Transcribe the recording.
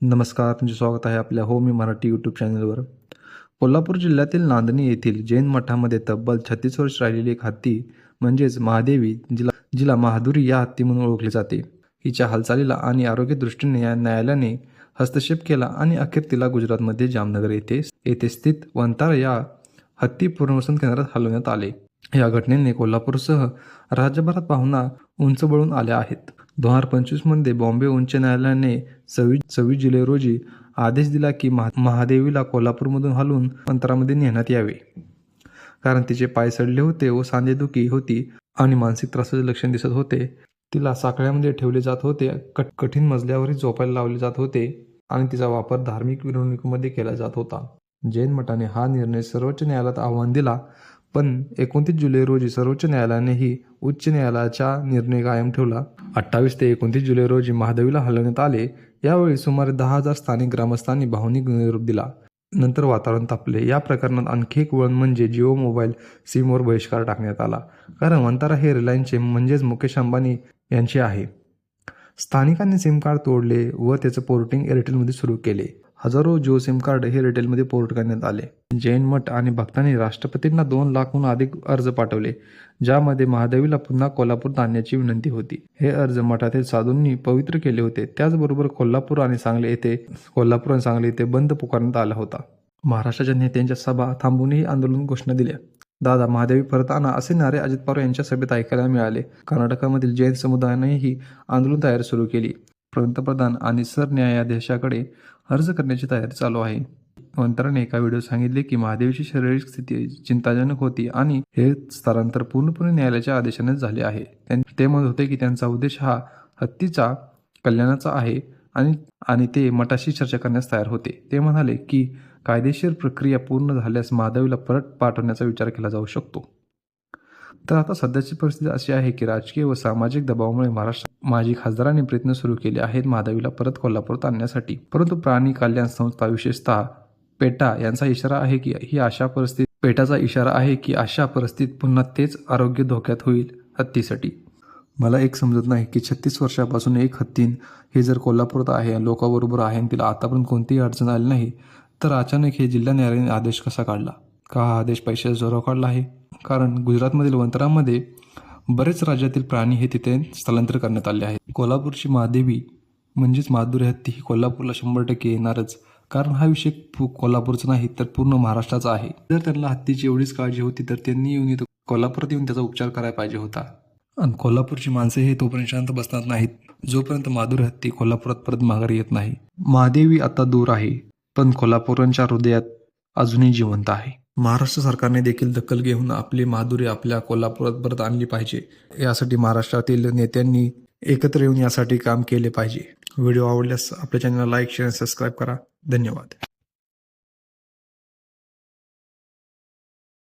नमस्कार तुमचे स्वागत आहे आपल्या हो मी मराठी यूट्यूब चॅनलवर कोल्हापूर जिल्ह्यातील नांदणी येथील जैन मठामध्ये तब्बल छत्तीस वर्ष राहिलेली एक हत्ती म्हणजेच महादेवी जिला जिला महादुरी या हत्ती म्हणून ओळखले जाते. हिच्या हालचालीला आणि आरोग्य दृष्टीने या न्यायालयाने हस्तक्षेप केला आणि अखेर तिला गुजरातमध्ये जामनगर येथे येथे स्थित वंतार या हत्ती पुनर्वसन केंद्रात हलवण्यात आले. या घटनेने कोल्हापूरसह राज्यभरात पाहुणा उंचबळून आल्या आहेत. दोन हजार पंचवीसमध्ये बॉम्बे उच्च न्यायालयाने सव्वीस सव्वीस जुलै रोजी आदेश दिला की महा महादेवीला कोल्हापूरमधून हलवून अंतरामध्ये नेण्यात यावे. कारण तिचे पाय सडले होते व सांधेदुखी होती आणि मानसिक त्रासाचे लक्षण दिसत होते. तिला साखळ्यामध्ये ठेवले जात होते कट कठीण मजल्यावरही झोपायला लावले जात होते आणि तिचा वापर धार्मिक मिरवणुकीमध्ये केला जात होता. जैन मठाने हा निर्णय सर्वोच्च न्यायालयात आव्हान दिला. पण एकोणतीस जुलै रोजी सर्वोच्च न्यायालयानेही उच्च न्यायालयाचा निर्णय कायम ठेवला. अठ्ठावीस ते एकोणतीस जुलै रोजी महादेवीला हलवण्यात आले. यावेळी सुमारे दहा हजार स्थानिक ग्रामस्थांनी भावनिक निरोप दिला. नंतर वातावरण तापले. या प्रकरणात आणखी एक वळण म्हणजे जिओ मोबाईल सिमवर बहिष्कार टाकण्यात आला. कारण वंतारा हे रिलायन्सचे म्हणजेच मुकेश अंबानी यांचे आहे. स्थानिकांनी सिम कार्ड तोडले व त्याचं पोर्टिंग एअरटेलमध्ये सुरू केले. हजारो जिओ सिम कार्ड हे रिटेलमध्ये पोर्ट करण्यात आले. जैन मठ आणि भक्तांनी राष्ट्रपतींना दोन लाखहून अधिक अर्ज पाठवले ज्यामध्ये महादेवीला पुन्हा कोल्हापूर आणण्याची विनंती होती. हे अर्ज मठातील साधूंनी पवित्र केले होते. त्याचबरोबर कोल्हापूर आणि सांगली येथे कोल्हापूर आणि सांगली येथे बंद पुकारण्यात आला होता. महाराष्ट्राच्या नेत्यांच्या सभा थांबूनही आंदोलन घोषणा दिल्या. दादा महादेवी परत आणा असे नारे अजित पवार यांच्या सभेत ऐकायला मिळाले. कर्नाटकामधील जैन समुदायानेही आंदोलन तयारी सुरू केली. पंतप्रधान आणि सरन्यायाधीशाकडे अर्ज करण्याची तयारी चालू आहे. मंत्राने एका व्हिडिओ सांगितले की महादेवीची शारीरिक स्थिती चिंताजनक होती आणि हे स्थलांतर पूर्णपणे न्यायालयाच्या आदेशानेच झाले आहे. ते म्हणत होते की त्यांचा उद्देश हा हत्तीचा कल्याणाचा आहे आणि आणि ते मठाशी चर्चा करण्यास तयार होते. ते म्हणाले की कायदेशीर प्रक्रिया पूर्ण झाल्यास महादेवीला परत पाठवण्याचा विचार केला जाऊ शकतो. तर आता सध्याची परिस्थिती अशी आहे की राजकीय व सामाजिक दबावामुळे महाराष्ट्र माजी खासदारांनी प्रयत्न सुरू केले आहेत महादेवीला परत कोल्हापूरात आणण्यासाठी. परंतु प्राणी कल्याण संस्था विशेषतः पेटा यांचा इशारा आहे की ही अशा परिस्थितीत पेटाचा इशारा आहे की अशा परिस्थितीत पुन्हा तेच आरोग्य धोक्यात होईल हत्तीसाठी. मला एक समजत नाही की छत्तीस वर्षापासून एक हत्तीन हे जर कोल्हापुरात आहे लोकांबरोबर आहे आणि तिला आतापर्यंत कोणतीही अडचण आली नाही तर अचानक हे जिल्हा न्यायालयाने आदेश कसा काढला? का हा आदेश पैशाचा जोरावर काढला आहे? कारण गुजरातमधील वंतरामध्ये बरेच राज्यातील प्राणी हे तिथे स्थलांतर करण्यात आले आहेत. कोल्हापूरची महादेवी म्हणजेच माधुरी हत्ती ही कोल्हापूरला शंभर टक्के येणारच. कारण हा विषय कोल्हापूरचा नाही तर पूर्ण महाराष्ट्राचा आहे. जर त्यांना हत्तीची एवढीच काळजी होती तर त्यांनी येऊन इथं कोल्हापुरात येऊन त्याचा उपचार करायला पाहिजे होता. आणि कोल्हापूरची माणसे हे तोपर्यंत शांत बसणार नाहीत जोपर्यंत माधुरी हत्ती कोल्हापुरात परत माघारी येत नाही. महादेवी आता दूर आहे पण कोल्हापूरांच्या हृदयात अजूनही जिवंत आहे. महाराष्ट्र सरकारने देखील दखल घेऊन आपली माधुरी आपल्या कोल्हापुरात परत आणली पाहिजे. यासाठी महाराष्ट्रातील नेत्यांनी एकत्र येऊन यासाठी काम केले पाहिजे. व्हिडिओ आवडल्यास आपल्या चॅनलला लाईक शेअर सबस्क्राईब करा. धन्यवाद.